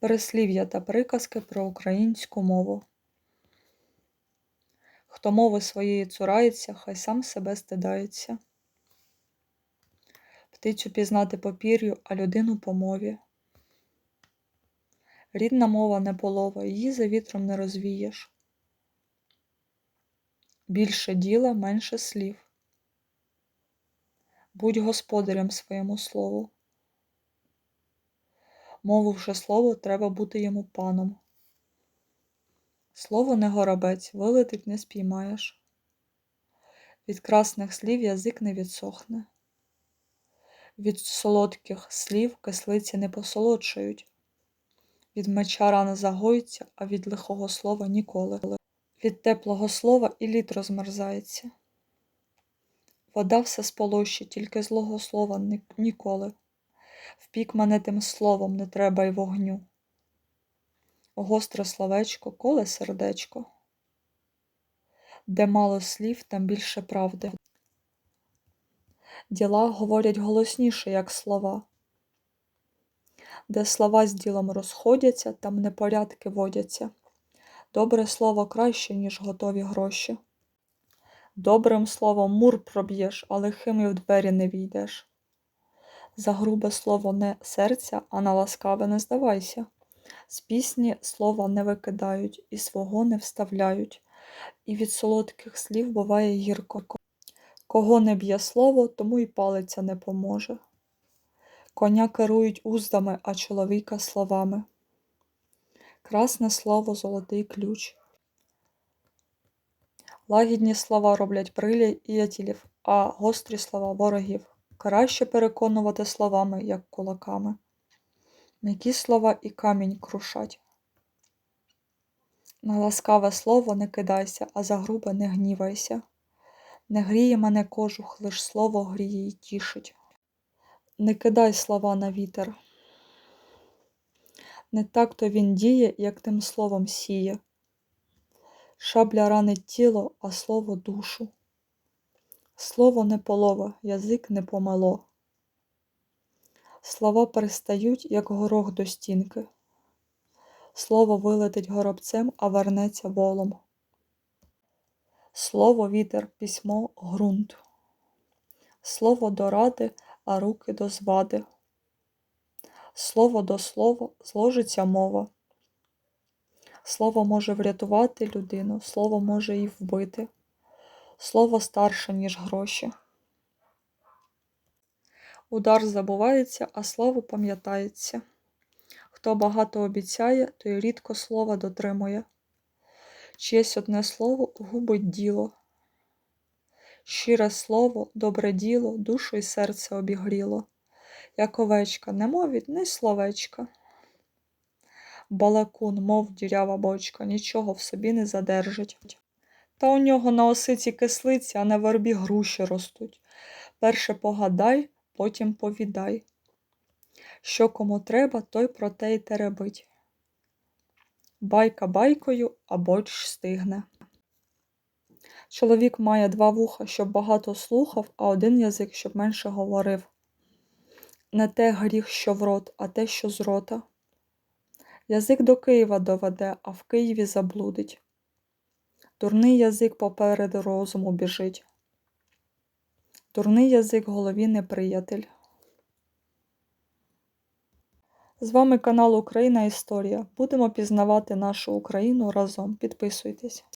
Переслів'я та приказки про українську мову. Хто мови своєї цурається, хай сам себе стидається. Птицю пізнати по пір'ю, а людину по мові. Рідна мова не полова, її за вітром не розвієш. Більше діла, менше слів. Будь господарем своєму слову. Мовивши слово, треба бути йому паном. Слово не горобець, вилетить не спіймаєш. Від красних слів язик не відсохне. Від солодких слів кислиці не посолодшають. Від меча рана загоїться, а від лихого слова ніколи. Від теплого слова і лід розмерзається. Вода все сполощить, тільки злого слова ніколи. Впік мене тим словом не треба й вогню. Гостре словечко, коле сердечко. Де мало слів, там більше правди. Діла говорять голосніше, як слова. Де слова з ділом розходяться, там непорядки водяться. Добре слово краще, ніж готові гроші. Добрим словом мур проб'єш, а лихим і в двері не війдеш. За грубе слово не серця, а на ласкаве не здавайся. З пісні слова не викидають, і свого не вставляють, і від солодких слів буває гірко. Кого не б'є слово, тому й палиця не поможе. Коня керують уздами, а чоловіка словами. Красне слово золотий ключ. Лагідні слова роблять приятелів, а гострі слова ворогів. Краще переконувати словами, як кулаками. М'які слова і камінь крушать. На ласкаве слово не кидайся, а за грубе не гнівайся. Не гріє мене кожух, лиш слово гріє й тішить. Не кидай слова на вітер. Не так то він діє, як тим словом сіє. Шабля ранить тіло, а слово душу. Слово не полова, язик не помело. Слова перестають, як горох до стінки. Слово вилетить горобцем, а вернеться волом. Слово вітер, письмо ґрунт. Слово до ради, а руки до звади. Слово до слова зложиться мова. Слово може врятувати людину, слово може і вбити. Слово старше, ніж гроші. Удар забувається, а слово пам'ятається. Хто багато обіцяє, той рідко слова дотримує. Чиєсь одне слово губить діло. Щире слово, добре діло, душу й серце обігріло. Як овечка, не мовить ні словечка. Балакун, мов дірява бочка, нічого в собі не задержить. Та у нього на осиці кислиці, а на вербі груші ростуть. Перше погадай, потім повідай. Що кому треба, той про те й теребить. Байка байкою, а борщ стигне. Чоловік має два вуха, щоб багато слухав, а один язик, щоб менше говорив. Не те гріх, що в рот, а те, що з рота. Язик до Києва доведе, а в Києві заблудить. Дурний язик попереду розуму біжить. Дурний язик голові неприятель. З вами канал Україна Історія. Будемо пізнавати нашу Україну разом. Підписуйтесь.